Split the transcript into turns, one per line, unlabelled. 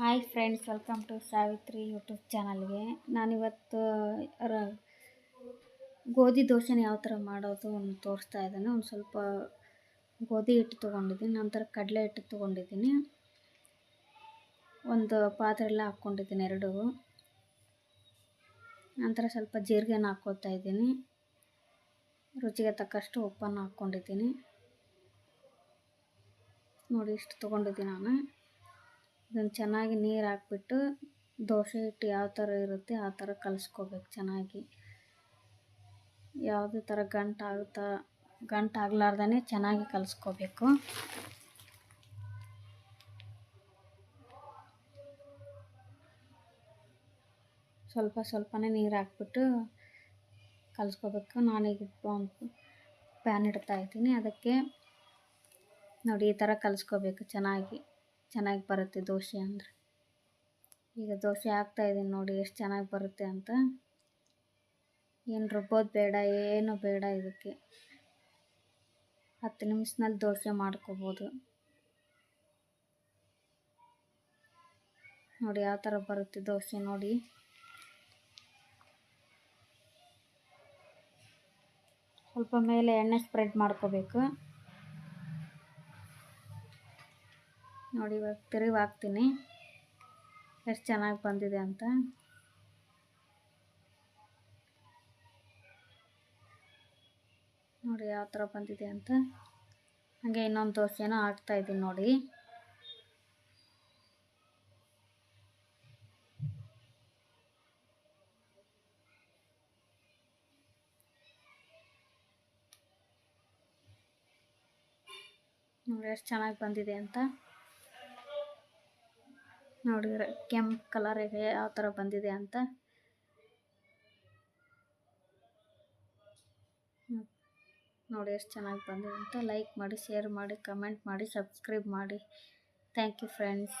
Hi friends welcome to Savitri YouTube ಚಾನಲ್ಗೆ ನಾನಿವತ್ತು, ರ, ಗೋಧಿ ದೋಸೆನ ಯಾವ ಥರ ಮಾಡೋದು ಒಂದು ತೋರಿಸ್ತಾ ಇದ್ದೇನೆ. ಒಂದು ಸ್ವಲ್ಪ ಗೋಧಿ ಹಿಟ್ಟು ತೊಗೊಂಡಿದ್ದೀನಿ, ನಂತರ ಕಡಲೆ ಹಿಟ್ಟು ತೊಗೊಂಡಿದ್ದೀನಿ. ಒಂದು ಪಾತ್ರೆಲ್ಲ ಹಾಕ್ಕೊಂಡಿದ್ದೀನಿ, ಎರಡು. ನಂತರ ಸ್ವಲ್ಪ ಜೀರಿಗೆನ ಹಾಕ್ಕೋತಾ ಇದ್ದೀನಿ. ರುಚಿಗೆ ತಕ್ಕಷ್ಟು ಉಪ್ಪನ್ನು ಹಾಕ್ಕೊಂಡಿದ್ದೀನಿ. ನೋಡಿ, ಇಷ್ಟು ತೊಗೊಂಡಿದ್ದೀನಿ ನಾನು. ಇದನ್ನು ಚೆನ್ನಾಗಿ ನೀರು ಹಾಕ್ಬಿಟ್ಟು ದೋಸೆ ಹಿಟ್ಟು ಯಾವ ಥರ ಇರುತ್ತೆ ಆ ಥರ ಕಲಿಸ್ಕೋಬೇಕು ಚೆನ್ನಾಗಿ. ಯಾವುದೇ ಥರ ಗಂಟು ಆಗುತ್ತಾ, ಗಂಟು ಆಗ್ಲಾರ್ದೇ ಚೆನ್ನಾಗಿ ಕಲಿಸ್ಕೋಬೇಕು. ಸ್ವಲ್ಪ ಸ್ವಲ್ಪನೇ ನೀರು ಹಾಕ್ಬಿಟ್ಟು ಕಲಿಸ್ಕೋಬೇಕು. ನಾನೀಗ ಪ್ಯಾನ್ ಇಡ್ತಾ ಇದ್ದೀನಿ. ಅದಕ್ಕೆ ನೋಡಿ ಈ ಥರ ಕಲಿಸ್ಕೋಬೇಕು ಚೆನ್ನಾಗಿ. ಚೆನ್ನಾಗಿ ಬರುತ್ತೆ ದೋಸೆ ಅಂದರೆ. ಈಗ ದೋಸೆ ಹಾಕ್ತಾಯಿದ್ದೀನಿ ನೋಡಿ ಎಷ್ಟು ಚೆನ್ನಾಗಿ ಬರುತ್ತೆ ಅಂತ. ಏನು ರುಬ್ಬೋದು ಬೇಡ, ಏನು ಬೇಡ ಇದಕ್ಕೆ. ಹತ್ತು ನಿಮಿಷದಲ್ಲಿ ದೋಸೆ ಮಾಡ್ಕೋಬೋದು. ನೋಡಿ ಯಾವ ಥರ ಬರುತ್ತೆ ದೋಸೆ ನೋಡಿ. ಸ್ವಲ್ಪ ಮೇಲೆ ಎಣ್ಣೆ ಸ್ಪ್ರೆಡ್ ಮಾಡ್ಕೋಬೇಕು. ನೋಡಿ, ಇವಾಗ ತಿರುಗಿ ಹಾಕ್ತೀನಿ. ಎಷ್ಟು ಚೆನ್ನಾಗಿ ಬಂದಿದೆ ಅಂತ. ನೋಡಿ, ಯಾವ ಥರ ಬಂದಿದೆ ಅಂತ. ಹಾಗೆ ಇನ್ನೊಂದು ದೋಸೆನೂ ಹಾಕ್ತಾಯಿದ್ದೀನಿ ನೋಡಿ. ನೋಡಿ, ಎಷ್ಟು ಚೆನ್ನಾಗಿ ಬಂದಿದೆ ಅಂತ. ನೋಡಿದ್ರೆ ಕೆಂಪು ಕಲರಿಗೆ ಯಾವ ಥರ ಬಂದಿದೆ ಅಂತ. ನೋಡಿ ಎಷ್ಟು ಚೆನ್ನಾಗಿ ಬಂದಿದೆ ಅಂತ. ಲೈಕ್ ಮಾಡಿ ಶೇರ್ ಮಾಡಿ ಕಮೆಂಟ್ ಮಾಡಿ ಸಬ್ಸ್ಕ್ರೈಬ್ ಮಾಡಿ. Thank you friends